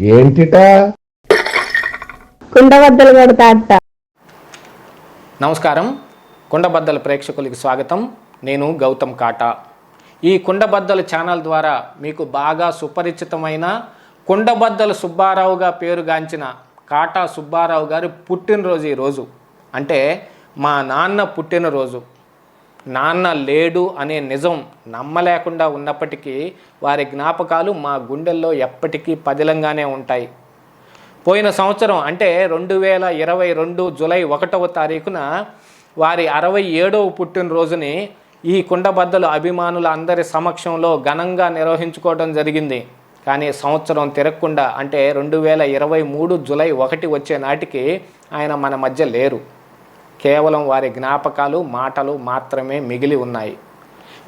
ఏంటిట? కుండబద్దలు కొడతా నమస్కారం. కుండబద్దల ప్రేక్షకులకి స్వాగతం. నేను గౌతమ్ కాటా. ఈ కుండబద్దల ఛానల్ ద్వారా మీకు బాగా సుపరిచితమైన కుండబద్దల సుబ్బారావుగా పేరుగాంచిన కాటా సుబ్బారావు గారి పుట్టినరోజు ఈరోజు. అంటే మా నాన్న పుట్టినరోజు. నాన్న లేడు అనే నిజం నమ్మలేకుండా ఉన్నప్పటికీ వారి జ్ఞాపకాలు మా గుండెల్లో ఎప్పటికీ పదిలంగానే ఉంటాయి. పోయిన సంవత్సరం అంటే రెండు వేల ఇరవై రెండు జులై ఒకటవ తారీఖున వారి అరవై ఏడవ పుట్టినరోజుని ఈ కుండబద్దలు అభిమానుల అందరి సమక్షంలో ఘనంగా నిర్వహించుకోవడం జరిగింది. కానీ సంవత్సరం తిరగకుండా అంటే రెండు వేల ఇరవై మూడు జులై ఒకటి వచ్చే నాటికి ఆయన మన మధ్య లేరు. కేవలం వారి జ్ఞాపకాలు మాటలు మాత్రమే మిగిలి ఉన్నాయి.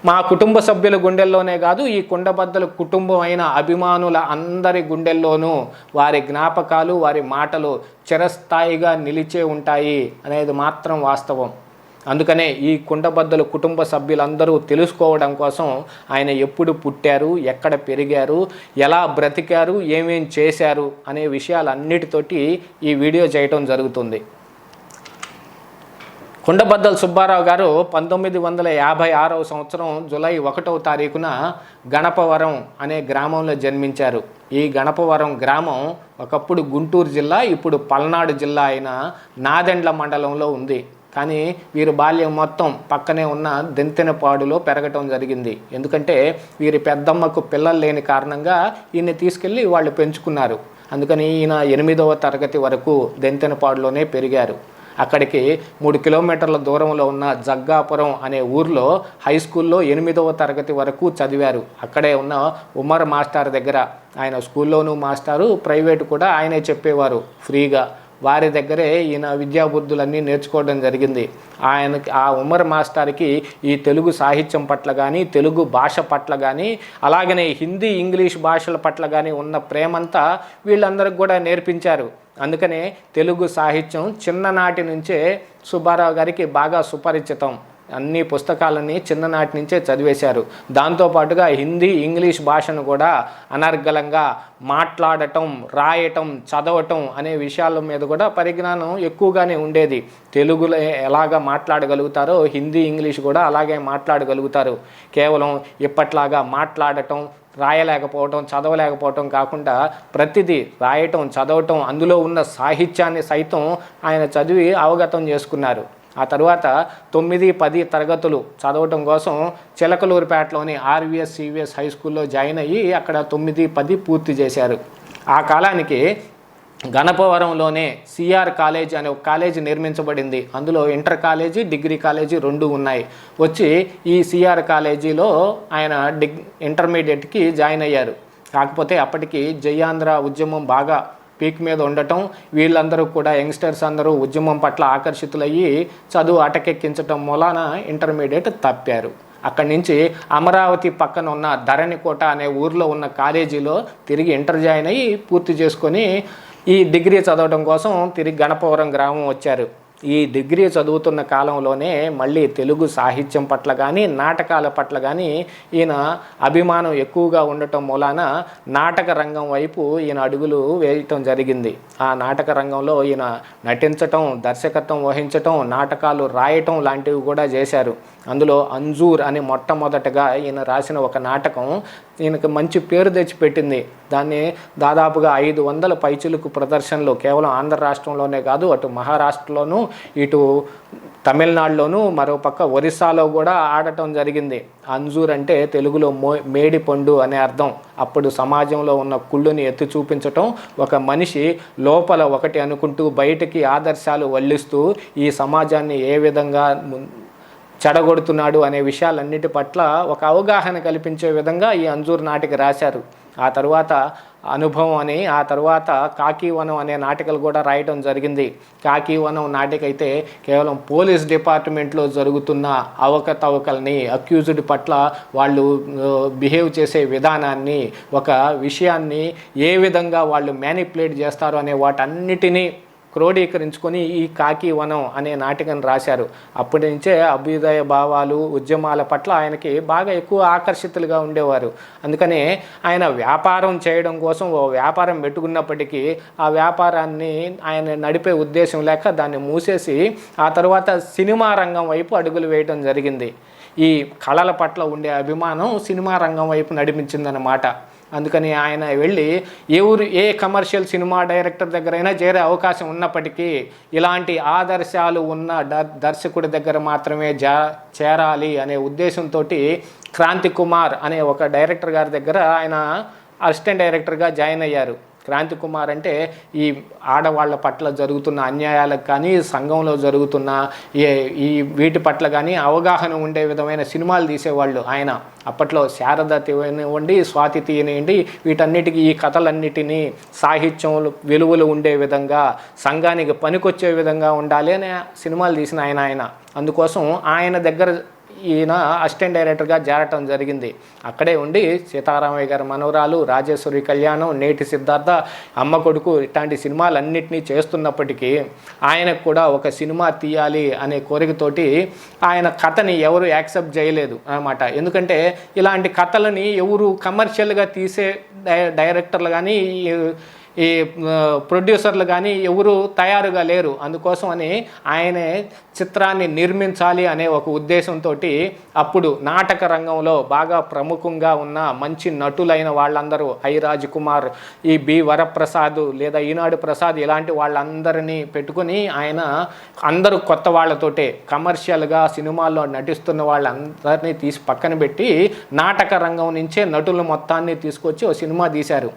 మా కుటుంబ సభ్యుల గుండెల్లోనే కాదు ఈ కుండబద్దల కుటుంబం అయిన అభిమానుల అందరి గుండెల్లోనూ వారి జ్ఞాపకాలు వారి మాటలు చిరస్థాయిగా నిలిచే ఉంటాయి అనేది మాత్రం వాస్తవం. అందుకనే ఈ కుండబద్దలు కుటుంబ సభ్యులందరూ తెలుసుకోవడం కోసం ఆయన ఎప్పుడు పుట్టారు ఎక్కడ పెరిగారు ఎలా బ్రతికారు ఏమేం చేశారు అనే విషయాలన్నిటితోటి ఈ వీడియో చేయటం జరుగుతుంది. కుండబద్దల సుబ్బారావు గారు పంతొమ్మిది వందల యాభై ఆరవ సంవత్సరం జూలై ఒకటవ తారీఖున గణపవరం అనే గ్రామంలో జన్మించారు. ఈ గణపవరం గ్రామం ఒకప్పుడు గుంటూరు జిల్లా ఇప్పుడు పల్నాడు జిల్లా అయిన నాదెండ్ల మండలంలో ఉంది. కానీ వీరి బాల్యం మొత్తం పక్కనే ఉన్న దెంతెనపాడులో పెరగటం జరిగింది. ఎందుకంటే వీరి పెద్దమ్మకు పిల్లలు లేని కారణంగా ఈయన్ని తీసుకెళ్ళి వాళ్ళు పెంచుకున్నారు. అందుకని ఈయన ఎనిమిదవ తరగతి వరకు దెంతెనపాడులోనే పెరిగారు. అక్కడికి మూడు కిలోమీటర్ల దూరంలో ఉన్న జగ్గాపురం అనే ఊర్లో హై స్కూల్లో ఎనిమిదవ తరగతి వరకు చదివారు. అక్కడే ఉన్న ఉమర్ మాస్టర్ దగ్గర. ఆయన స్కూల్లోనూ మాస్టారు ప్రైవేట్ కూడా ఆయనే చెప్పేవారు ఫ్రీగా. వారి దగ్గరే ఈయన విద్యాబుద్ధులన్నీ నేర్చుకోవడం జరిగింది. ఆయనకి ఆ ఉమర్ మాస్టర్కి ఈ తెలుగు సాహిత్యం పట్ల కానీ తెలుగు భాష పట్ల కానీ అలాగనే హిందీ ఇంగ్లీష్ భాషల పట్ల కానీ ఉన్న ప్రేమంతా వీళ్ళందరికి కూడా నేర్పించారు. అందుకనే తెలుగు సాహిత్యం చిన్ననాటి నుంచే సుబ్బారావు గారికి బాగా సుపరిచితం. అన్ని పుస్తకాలని చిన్ననాటి నుంచే చదివేశారు. దాంతోపాటుగా హిందీ ఇంగ్లీష్ భాషను కూడా అనర్గళంగా మాట్లాడటం రాయటం చదవటం అనే విషయాల మీద కూడా పరిజ్ఞానం ఎక్కువగానే ఉండేది. తెలుగులో ఎలాగ మాట్లాడగలుగుతారో హిందీ ఇంగ్లీష్ కూడా అలాగే మాట్లాడగలుగుతారు. కేవలం ఇప్పట్లాగా మాట్లాడటం రాయలేకపోవటం చదవలేకపోవటం కాకుండా ప్రతిదీ రాయటం చదవటం అందులో ఉన్న సాహిత్యాన్ని సైతం ఆయన చదివి అవగతం చేసుకున్నారు. ఆ తర్వాత తొమ్మిది పది తరగతులు చదవటం కోసం చిలకలూరుపేటలోని ఆర్వీఎస్ సివిఎస్ హై స్కూల్లో జాయిన్ అయ్యి అక్కడ తొమ్మిది పది పూర్తి చేశారు. ఆ కాలానికి గణపవరంలోనే సిఆర్ కాలేజ్ అనే ఒక కాలేజీ నిర్మించబడింది. అందులో ఇంటర్ కాలేజీ డిగ్రీ కాలేజీ రెండు ఉన్నాయి. వచ్చి ఈ సిఆర్ కాలేజీలో ఆయన డిగ్ ఇంటర్మీడియట్కి జాయిన్ అయ్యారు. కాకపోతే అప్పటికి జయాంధ్ర ఉద్యమం బాగా పీక్ మీద ఉండటం వీళ్ళందరూ కూడా యంగ్స్టర్స్ అందరూ ఉద్యమం పట్ల ఆకర్షితులయ్యి చదువు అటకెక్కించటం మూలాన ఇంటర్మీడియట్ తప్పారు. అక్కడి నుంచి అమరావతి పక్కన ఉన్న ధరణికోట అనే ఊర్లో ఉన్న కాలేజీలో తిరిగి ఇంటర్ జాయిన్ అయ్యి పూర్తి చేసుకొని ఈ డిగ్రీ చదవడం కోసం తిరిగి గణపవరం గ్రామం వచ్చారు. ఈ డిగ్రీ చదువుతున్న కాలంలోనే మళ్ళీ తెలుగు సాహిత్యం పట్ల కానీ నాటకాల పట్ల కానీ ఈయన అభిమానం ఎక్కువగా ఉండటం మూలాన నాటక రంగం వైపు ఈయన అడుగులు వేయటం జరిగింది. ఆ నాటక రంగంలో ఈయన నటించటం దర్శకత్వం వహించటం నాటకాలు రాయటం లాంటివి కూడా చేశారు. అందులో అంజూర్ అని మొట్టమొదటగా ఈయన రాసిన ఒక నాటకం ఈయనకు మంచి పేరు తెచ్చిపెట్టింది. దాన్ని దాదాపుగా ఐదు వందల పైచులకు ప్రదర్శనలు కేవలం ఆంధ్ర రాష్ట్రంలోనే కాదు అటు మహారాష్ట్రలోను ఇటు తమిళనాడులోను మరోపక్క ఒరిస్సాలో కూడా ఆడటం జరిగింది. అంజూర్ అంటే తెలుగులో మో మేడి పండు అనే అర్థం. అప్పుడు సమాజంలో ఉన్న కుళ్ళుని ఎత్తి చూపించటం ఒక మనిషి లోపల ఒకటి అనుకుంటూ బయటికి ఆదర్శాలు వల్లిస్తూ ఈ సమాజాన్ని ఏ విధంగా ము- చెడగొడుతున్నాడు అనే విషయాలన్నిటి పట్ల ఒక అవగాహన కల్పించే విధంగా ఈ అంజూర్ నాటిక రాశారు. ఆ తరువాత అనుభవం అని ఆ తర్వాత కాకీవనం అనే నాటికలు కూడా రాయటం జరిగింది. కాకీవనం నాటిక అయితే కేవలం పోలీస్ డిపార్ట్మెంట్లో జరుగుతున్న అవకతవకల్ని అక్యూజ్డ్ పట్ల వాళ్ళు బిహేవ్ చేసే విధానాన్ని ఒక విషయాన్ని ఏ విధంగా వాళ్ళు మ్యానిపులేట్ చేస్తారు అనే వాటన్నిటినీ క్రోడీకరించుకొని ఈ కాకి వనం అనే నాటికను రాశారు. అప్పటి నుంచే అభ్యుదయ భావాలు ఉద్యమాల పట్ల ఆయనకి బాగా ఎక్కువ ఆకర్షితులుగా ఉండేవారు. అందుకనే ఆయన వ్యాపారం చేయడం కోసం ఓ వ్యాపారం పెట్టుకున్నప్పటికీ ఆ వ్యాపారాన్ని ఆయన నడిపే ఉద్దేశం లేక దాన్ని మూసేసి ఆ తర్వాత సినిమా రంగం వైపు అడుగులు వేయడం జరిగింది. ఈ కళల పట్ల ఉండే అభిమానం సినిమా రంగం వైపు నడిపించిందన్నమాట. అందుకని ఆయన వెళ్ళి ఏ ఊరు ఏ కమర్షియల్ సినిమా డైరెక్టర్ దగ్గరైనా చేరే అవకాశం ఉన్నప్పటికీ ఇలాంటి ఆదర్శాలు ఉన్న ద- దర్శకుడి దగ్గర మాత్రమే జా చేరాలి అనే ఉద్దేశంతో క్రాంతి కుమార్ అనే ఒక డైరెక్టర్ గారి దగ్గర ఆయన అసిస్టెంట్ డైరెక్టర్గా జాయిన్ అయ్యారు. క్రాంతి కుమార్ అంటే ఈ ఆడవాళ్ళ పట్ల జరుగుతున్న అన్యాయాలకు కానీ సంఘంలో జరుగుతున్న ఈ వీటి పట్ల కానీ అవగాహన ఉండే విధమైన సినిమాలు తీసేవాళ్ళు ఆయన. అప్పట్లో శారద తీయనివ్వండి స్వాతి తీయనివ్వండి వీటన్నిటికీ ఈ కథలన్నిటినీ సాహిత్యం వెలువలు ఉండే విధంగా సంఘానికి పనికొచ్చే విధంగా ఉండాలి అనే సినిమాలు తీసిన ఆయన ఆయన. అందుకోసం ఆయన దగ్గర ఈయన అసిస్టెంట్ డైరెక్టర్గా చేరటం జరిగింది. అక్కడే ఉండి సీతారామయ్య గారి మనవరాలు రాజేశ్వరి కళ్యాణం నేటి సిద్ధార్థ అమ్మ కొడుకు ఇట్లాంటి సినిమాలన్నింటినీ చేస్తున్నప్పటికీ ఆయనకు కూడా ఒక సినిమా తీయాలి అనే కోరికతోటి ఆయన కథని ఎవరు యాక్సెప్ట్ చేయలేదు అన్నమాట. ఎందుకంటే ఇలాంటి కథలని ఎవరు కమర్షియల్గా తీసే డై డైరెక్టర్లు కానీ ఈ ప్రొడ్యూసర్లు కానీ ఎవరు తయారుగా లేరు. అందుకోసం అని ఆయనే చిత్రాన్ని నిర్మించాలి అనే ఒక ఉద్దేశంతో అప్పుడు నాటక రంగంలో బాగా ప్రముఖంగా ఉన్న మంచి నటులైన వాళ్ళందరూ ఐ రాజ్ కుమార్ ఈ బి వరప్రసాద్ లేదా ఈనాడు ప్రసాద్ ఇలాంటి వాళ్ళందరినీ పెట్టుకుని ఆయన అందరూ కొత్త వాళ్ళతోటే కమర్షియల్గా సినిమాల్లో నటిస్తున్న వాళ్ళందరినీ తీసి పక్కన పెట్టి నాటక రంగం నుంచే నటులు మొత్తాన్ని తీసుకొచ్చి ఓ సినిమా తీశారు.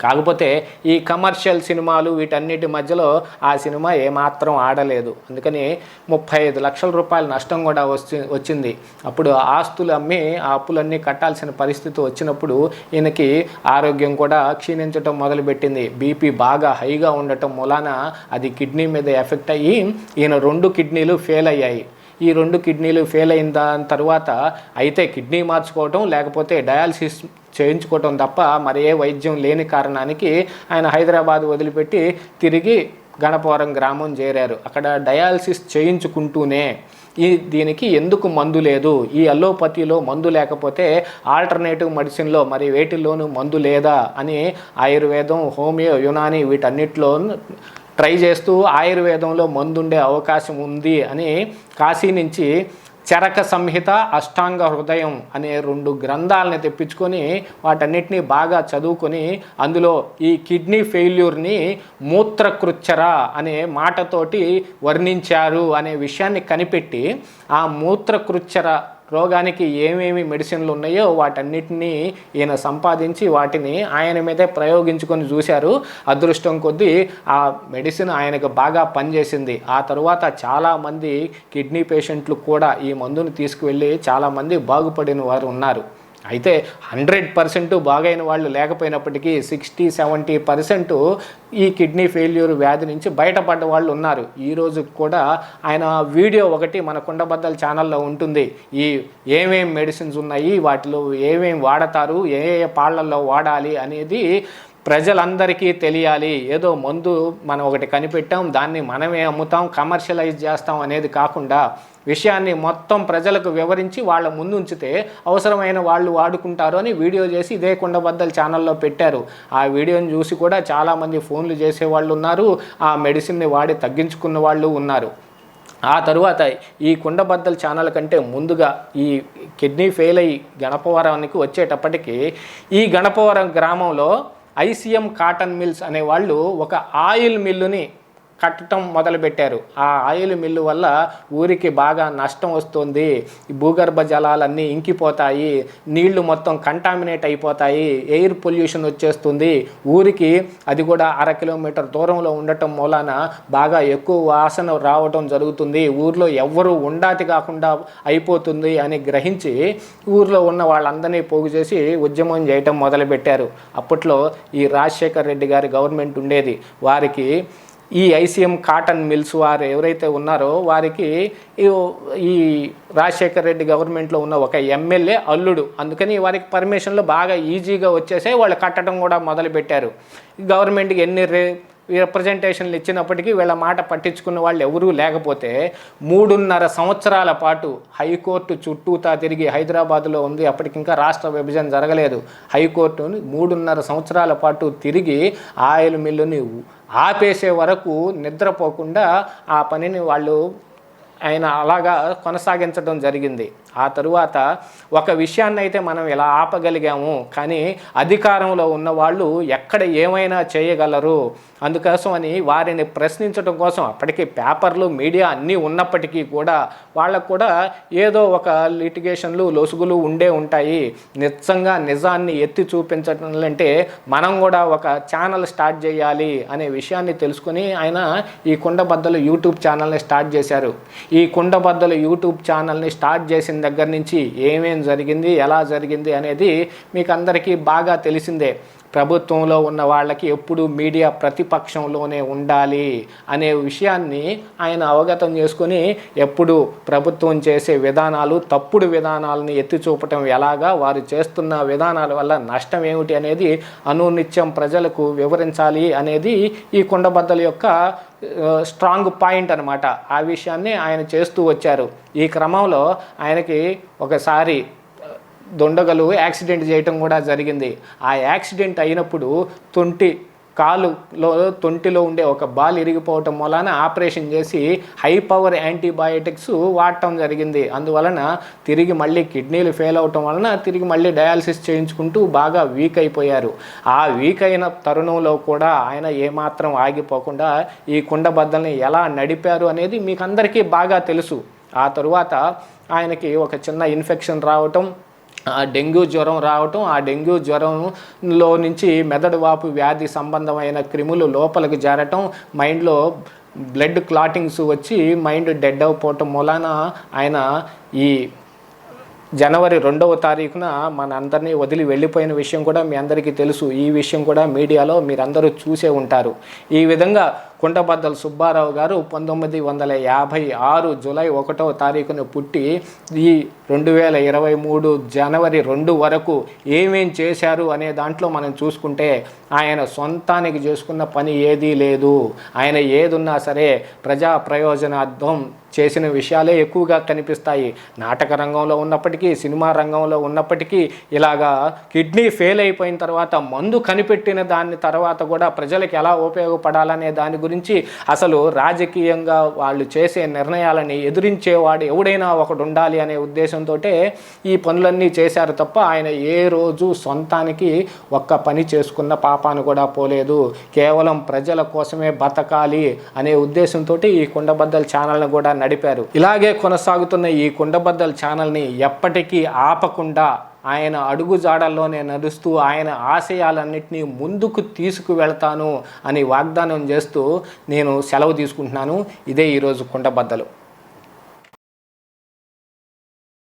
కాకపోతే ఈ కమర్షియల్ సినిమాలు వీటన్నిటి మధ్యలో ఆ సినిమా ఏమాత్రం ఆడలేదు. అందుకని ముప్పై ఐదు లక్షల రూపాయల నష్టం కూడా వచ్చి వచ్చింది. అప్పుడు ఆస్తులు అమ్మి ఆ అప్పులన్నీ కట్టాల్సిన పరిస్థితి వచ్చినప్పుడు ఈయనకి ఆరోగ్యం కూడా క్షీణించడం మొదలుపెట్టింది. బీపీ బాగా హైగా ఉండటం మూలాన అది కిడ్నీ మీద ఎఫెక్ట్ అయ్యి ఈయన రెండు కిడ్నీలు ఫెయిల్ అయ్యాయి. ఈ రెండు కిడ్నీలు ఫెయిల్ అయిన దాని తర్వాత అయితే కిడ్నీ మార్చుకోవటం లేకపోతే డయాలసిస్ చేయించుకోవటం తప్ప మరి ఏ వైద్యం లేని కారణానికి ఆయన హైదరాబాద్ వదిలిపెట్టి తిరిగి గణపవరం గ్రామం చేరారు. అక్కడ డయాలసిస్ చేయించుకుంటూనే ఈ దీనికి ఎందుకు మందు లేదు? ఈ అలోపతిలో మందు లేకపోతే ఆల్టర్నేటివ్ మెడిసిన్లో మరి వేటిల్లోనూ మందు లేదా అని ఆయుర్వేదం హోమియో యునాని వీటన్నిటిలో ట్రై చేస్తూ ఆయుర్వేదంలో మందుండే అవకాశం ఉంది అని కాశీ నుంచి చరక సంహిత అష్టాంగ హృదయం అనే రెండు గ్రంథాలని తెప్పించుకొని వాటన్నిటిని బాగా చదువుకొని అందులో ఈ కిడ్నీ ఫెయిల్యూర్ని మూత్రకృచ్చర అనే మాటతోటి వర్ణించారు అనే విషయాన్ని కనిపెట్టి ఆ మూత్రకృచ్చర రోగానికి ఏమేమి మెడిసిన్లు ఉన్నాయో వాటన్నిటినీ ఈయన సంపాదించి వాటిని ఆయన మీదే ప్రయోగించుకొని చూశారు. అదృష్టం కొద్దీ ఆ మెడిసిన్ ఆయనకు బాగా పనిచేసింది. ఆ తరువాత చాలామంది కిడ్నీ పేషెంట్లు కూడా ఈ మందును తీసుకువెళ్ళి చాలామంది బాగుపడిన వారు ఉన్నారు. అయితే హండ్రెడ్ పర్సెంట్ బాగైన వాళ్ళు లేకపోయినప్పటికీ సిక్స్టీ సెవెంటీ పర్సెంట్ ఈ కిడ్నీ ఫెయిల్యూర్ వ్యాధి నుంచి బయటపడ్డ వాళ్ళు ఉన్నారు. ఈరోజు కూడా ఆయన వీడియో ఒకటి మన కుండబద్దల ఛానల్లో ఉంటుంది. ఈ ఏమేం మెడిసిన్స్ ఉన్నాయి వాటిలో ఏమేం వాడతారు ఏ ఏ పాళ్ళల్లో వాడాలి అనేది ప్రజలందరికీ తెలియాలి. ఏదో మందు మనం ఒకటి కనిపెట్టాం దాన్ని మనమే అమ్ముతాం కమర్షియలైజ్ చేస్తాం అనేది కాకుండా విషయాన్ని మొత్తం ప్రజలకు వివరించి వాళ్ళ ముందు ఉంచితే అవసరమైన వాళ్ళు వాడుకుంటారు అని వీడియో చేసి ఇదే కుండబద్దల ఛానల్లో పెట్టారు. ఆ వీడియోని చూసి కూడా చాలామంది ఫోన్లు చేసే వాళ్ళు ఉన్నారు ఆ మెడిసిన్ని వాడి తగ్గించుకున్న వాళ్ళు ఉన్నారు. ఆ తరువాత ఈ కుండబద్దల ఛానల్ కంటే ముందుగా ఈ కిడ్నీ ఫెయిల్ అయ్యి గణపవరానికి వచ్చేటప్పటికి ఈ గణపవరం గ్రామంలో ఐసిఎం కాటన్ మిల్స్ అనే వాళ్ళు ఒక ఆయిల్ మిల్లుని కట్టడం మొదలుపెట్టారు. ఆ ఆయిల్ మిల్లు వల్ల ఊరికి బాగా నష్టం వస్తుంది. భూగర్భ జలాలన్నీ ఇంకిపోతాయి. నీళ్ళు మొత్తం కంటామినేట్ అయిపోతాయి. ఎయిర్ పొల్యూషన్ వచ్చేస్తుంది. ఊరికి అది కూడా అర కిలోమీటర్ దూరంలో ఉండటం మూలాన బాగా ఎక్కువ వాసన రావటం జరుగుతుంది. ఊర్లో ఎవ్వరూ ఉండాతి కాకుండా అయిపోతుంది అని గ్రహించి ఊర్లో ఉన్న వాళ్ళందరినీ పోగు చేసి ఉద్యమం చేయటం మొదలుపెట్టారు. అప్పట్లో ఈ రాజశేఖర్ రెడ్డి గారి గవర్నమెంట్ ఉండేది. వారికి ఈ ఐసీఎం కాటన్ మిల్స్ వారు ఎవరైతే ఉన్నారో వారికి ఈ- రాజశేఖర్ రెడ్డి గవర్నమెంట్లో ఉన్న ఒక ఎమ్మెల్యే అల్లుడు. అందుకని వారికి పర్మిషన్లు బాగా ఈజీగా వచ్చేసాయి. వాళ్ళు కట్టడం కూడా మొదలుపెట్టారు. గవర్నమెంట్కి ఎన్ని రే రిప్రజెంటేషన్లు ఇచ్చినప్పటికీ వీళ్ళ మాట పట్టించుకున్న వాళ్ళు ఎవరూ లేకపోతే మూడున్నర సంవత్సరాల పాటు హైకోర్టు చుట్టూతా తిరిగి హైదరాబాద్లో ఉంది. అప్పటికింకా రాష్ట్ర విభజన జరగలేదు. హైకోర్టుని మూడున్నర సంవత్సరాల పాటు తిరిగి ఆయిల్ మిల్లుని ఆపేసే వరకు నిద్రపోకుండా ఆ పనిని వాళ్ళు ఆయన అలాగా కొనసాగించడం జరిగింది. ఆ తరువాత ఒక విషయాన్ని అయితే మనం ఇలా ఆపగలిగాము. కానీ అధికారంలో ఉన్న వాళ్ళు ఎక్కడ ఏమైనా చేయగలరు? అందుకోసం అని వారిని ప్రశ్నించడం కోసం అప్పటికి పేపర్లు మీడియా అన్నీ ఉన్నప్పటికీ కూడా వాళ్ళకు కూడా ఏదో ఒక లిటిగేషన్లు లొసుగులు ఉండే ఉంటాయి. నిజంగా నిజాన్ని ఎత్తి చూపించడం అంటే మనం కూడా ఒక ఛానల్ స్టార్ట్ చేయాలి అనే విషయాన్ని తెలుసుకుని ఆయన ఈ కుండబద్దలు యూట్యూబ్ ఛానల్ని స్టార్ట్ చేశారు. ఈ కుండబద్దలు యూట్యూబ్ ఛానల్ని స్టార్ట్ చేసిన దగ్గర నుంచి ఏమేం జరిగింది ఎలా జరిగింది అనేది మీకు అందరికీ బాగా తెలిసిందే. ప్రభుత్వంలో ఉన్న వాళ్ళకి ఎప్పుడు మీడియా ప్రతిపక్షంలోనే ఉండాలి అనే విషయాన్ని ఆయన అవగతం చేసుకొని ఎప్పుడు ప్రభుత్వం చేసే విధానాలు తప్పుడు విధానాలను ఎత్తి చూపటం ఎలాగా వారు చేస్తున్న విధానాల వల్ల నష్టం ఏమిటి అనేది అనునిత్యం ప్రజలకు వివరించాలి అనేది ఈ కుండబద్దల యొక్క స్ట్రాంగ్ పాయింట్ అనమాట ఆ విషయాన్ని ఆయన చేస్తూ వచ్చారు. ఈ క్రమంలో ఆయనకి ఒకసారి దొండగలు యాక్సిడెంట్ చేయటం కూడా జరిగింది. ఆ యాక్సిడెంట్ అయినప్పుడు తొంటి కాలులో తొంటిలో ఉండే ఒక బాల్ ఇరిగిపోవటం వలన ఆపరేషన్ చేసి హై పవర్ యాంటీబయాటిక్స్ వాడటం జరిగింది. అందువలన తిరిగి మళ్ళీ కిడ్నీలు ఫెయిల్ అవటం వలన తిరిగి మళ్ళీ డయాలసిస్ చేయించుకుంటూ బాగా వీక్ అయిపోయారు. ఆ వీక్ అయిన తరుణంలో కూడా ఆయన ఏమాత్రం ఆగిపోకుండా ఈ కుండబద్దల్ని ఎలా నడిపారు అనేది మీకు అందరికీ బాగా తెలుసు. ఆ తరువాత ఆయనకి ఒక చిన్న ఇన్ఫెక్షన్ రావటం ఆ డెంగ్యూ జ్వరం రావటం ఆ డెంగ్యూ జ్వరంలో నుంచి మెదడు వాపు వ్యాధి సంబంధమైన క్రిములు లోపలికి చేరటం మైండ్లో బ్లడ్ క్లాటింగ్స్ వచ్చి మైండ్ డెడ్ అయిపోవటం మూలాన ఆయన ఈ జనవరి రెండవ తారీఖున మన అందరినీ వదిలి వెళ్ళిపోయిన విషయం కూడా మీ అందరికీ తెలుసు. ఈ విషయం కూడా మీడియాలో మీరందరూ చూసే ఉంటారు. ఈ విధంగా కుండబద్దల సుబ్బారావు గారు పంతొమ్మిది వందల యాభై ఆరు జూలై ఒకటవ తారీఖున పుట్టి ఈ రెండు వేల ఇరవై మూడు జనవరి రెండు వరకు ఏమేం చేశారు అనే దాంట్లో మనం చూసుకుంటే ఆయన సొంతానికి చేసుకున్న పని ఏదీ లేదు. ఆయన ఏదున్నా సరే ప్రజా ప్రయోజనార్థం చేసిన విషయాలే ఎక్కువగా కనిపిస్తాయి. నాటక రంగంలో ఉన్నప్పటికీ సినిమా రంగంలో ఉన్నప్పటికీ ఇలాగా కిడ్నీ ఫెయిల్ అయిపోయిన తర్వాత మందు కనిపెట్టిన దాని తర్వాత కూడా ప్రజలకు ఎలా ఉపయోగపడాలనే దాని గురించి అసలు రాజకీయంగా వాళ్ళు చేసే నిర్ణయాలని ఎదిరించేవాడు ఎవడైనా ఒకడు ఉండాలి అనే ఉద్దేశంతో ఈ పనులన్నీ చేశారు తప్ప ఆయన ఏ రోజు సొంతానికి ఒక్క పని చేసుకున్న పాపాను కూడా పోలేదు. కేవలం ప్రజల కోసమే బతకాలి అనే ఉద్దేశంతో ఈ కుండబద్దల్ ఛానల్ని కూడా నడిపారు. ఇలాగే కొనసాగుతున్న ఈ కుండబద్దల్ ఛానల్ని ఎప్పటికీ ఆపకుండా ఆయన అడుగుజాడల్లోనే నడుస్తూ ఆయన ఆశయాలన్నింటినీ ముందుకు తీసుకువెళ్తాను అని వాగ్దానం చేస్తూ నేను సెలవు తీసుకుంటున్నాను. ఇదే ఈరోజు కుండబద్దలు.